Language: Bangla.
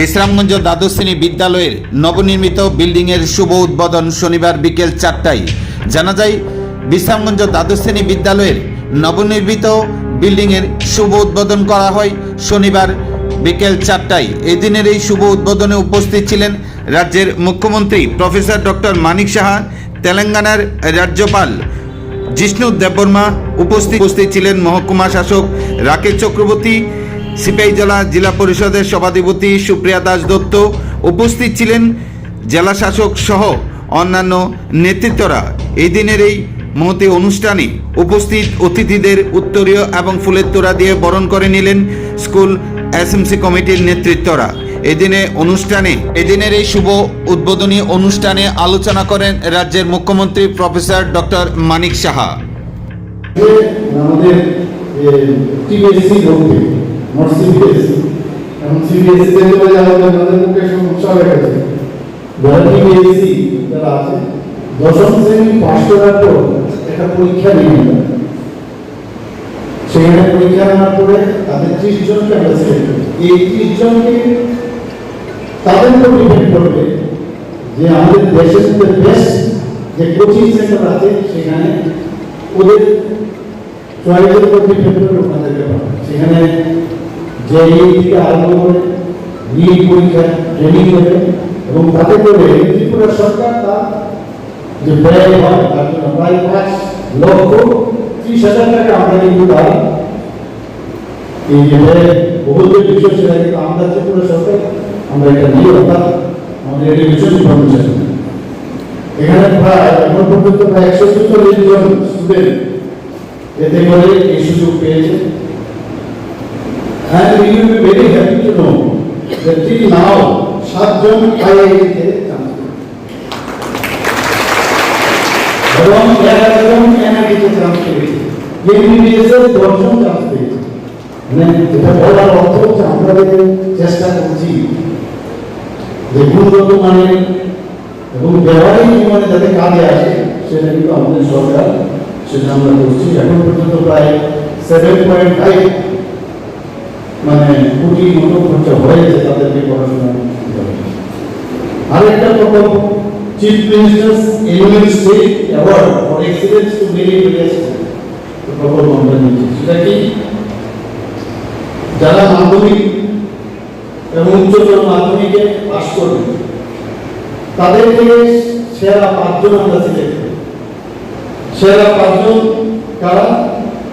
বিশ্রামগঞ্জ দ্বাদশ শ্রেণি বিদ্যালয়ের নবনির্মিত বিল্ডিংয়ের শুভ উদ্বোধন শনিবার বিকেল চারটায়। জানা যায়, বিশ্রামগঞ্জ দ্বাদশ শ্রেণি বিদ্যালয়ের নবনির্মিত বিল্ডিংয়ের শুভ উদ্বোধন করা হয় শনিবার বিকেল চারটায়। এই দিনের এই শুভ উদ্বোধনে উপস্থিত ছিলেন রাজ্যের মুখ্যমন্ত্রী প্রফেসর ডক্টর মানিক সাহা, তেলেঙ্গানার রাজ্যপাল জিষ্ণু দেববর্মা, উপস্থিত উপস্থিত ছিলেন মহকুমা শাসক রাকেশ চক্রবর্তী সিপাহীজলা জেলা জেলা পরিষদের সভাধিপতি সুপ্রিয়া দাস দত্ত উপস্থিত ছিলেন জেলা শাসক সহ অন্যান্য নেতৃত্বরা। এই দিনের এই মহতি অনুষ্ঠানে উপস্থিত অতিথিদের উত্তরীয় এবং ফুলের তোড়া দিয়ে বরণ করে নিলেন স্কুল এসএমসি কমিটির নেতৃত্বরা। এদিনে অনুষ্ঠানে, এদিনের এই শুভ উদ্বোধনী অনুষ্ঠানে আলোচনা করেন রাজ্যের মুখ্যমন্ত্রী প্রফেসর ডক্টর মানিক সাহা। আমাদের টিবিএসসি বলতে নট সিবিএসসি তে চলে যাওয়া আমাদের মুখে সমস্যা হয়ে গেছে। যারা টিবিএসসি যারা আছে, দশম শ্রেণি পাশ করার পর একটা পরীক্ষা নিয়ে নেয় সেখানে পরীক্ষা নেওয়ার পরে তাদের ত্রিশ জনকে আমরা সিলেক্ট এই ত্রিশ জনকে তাদের উপর ডিপেন্ড করবে যে আমাদের দেশের মধ্যে বেস্ট যে কোচিং সেন্টার আছে, সেখানে ওদের চয়েসের উপর ডিপেন্ড করে ওখানে সেখানে যে থেকে আরম্ভ করে নিট পরীক্ষা ট্রেনিং দেবে এবং তাতে করে ত্রিপুরা সরকার তার যে ব্যয় হয় তার জন্য প্রায় পাঁচ লক্ষ ত্রিশ হাজার টাকা আমরা কিন্তু পাই এই যে ব্যয় বহুল যে বিষয় সেটা কিন্তু আমরা ত্রিপুরা সরকার আমরা এটা নিয়ে অর্থাৎ আমাদের এডুকেশন ইনফরমেশন এখানে প্রায় এখন পর্যন্ত প্রায় একশো চল্লিশ জন স্টুডেন্ট এতে করে এই সুযোগ পেয়েছে And we will be very happy to know that till now, সাতজন আইআইটিতে চান্স এবং এগারোজন এনআইটিতে চান্স পেয়েছে এমবিবিএস এর দশজন চান্স পেয়েছে মানে এটা বলার অর্থ হচ্ছে আমরা যে চেষ্টা করছি যে গুণগত মানের এবং ব্যবহারিক জীবনে যাতে কাজে আসে সেটা কিন্তু আমাদের সরকার সেটা আমরা করছি এখন পর্যন্ত প্রায় সেভেন পয়েন্ট ফাইভ মানে কোটি মতো খরচা হয়েছে তাদেরকে পড়াশোনা আরেকটা প্রকল্প chief minister's annual state award for excellence to merit প্রকল্প আমরা নিয়েছি। সেটা কি? যারা মাধ্যমিক এবং উচ্চতর মাধ্যমিকে পাশ করবে, তাদের থেকে সেরা পাঁচজন আমরা সিলেক্ট সেরা পাঁচজন কারা?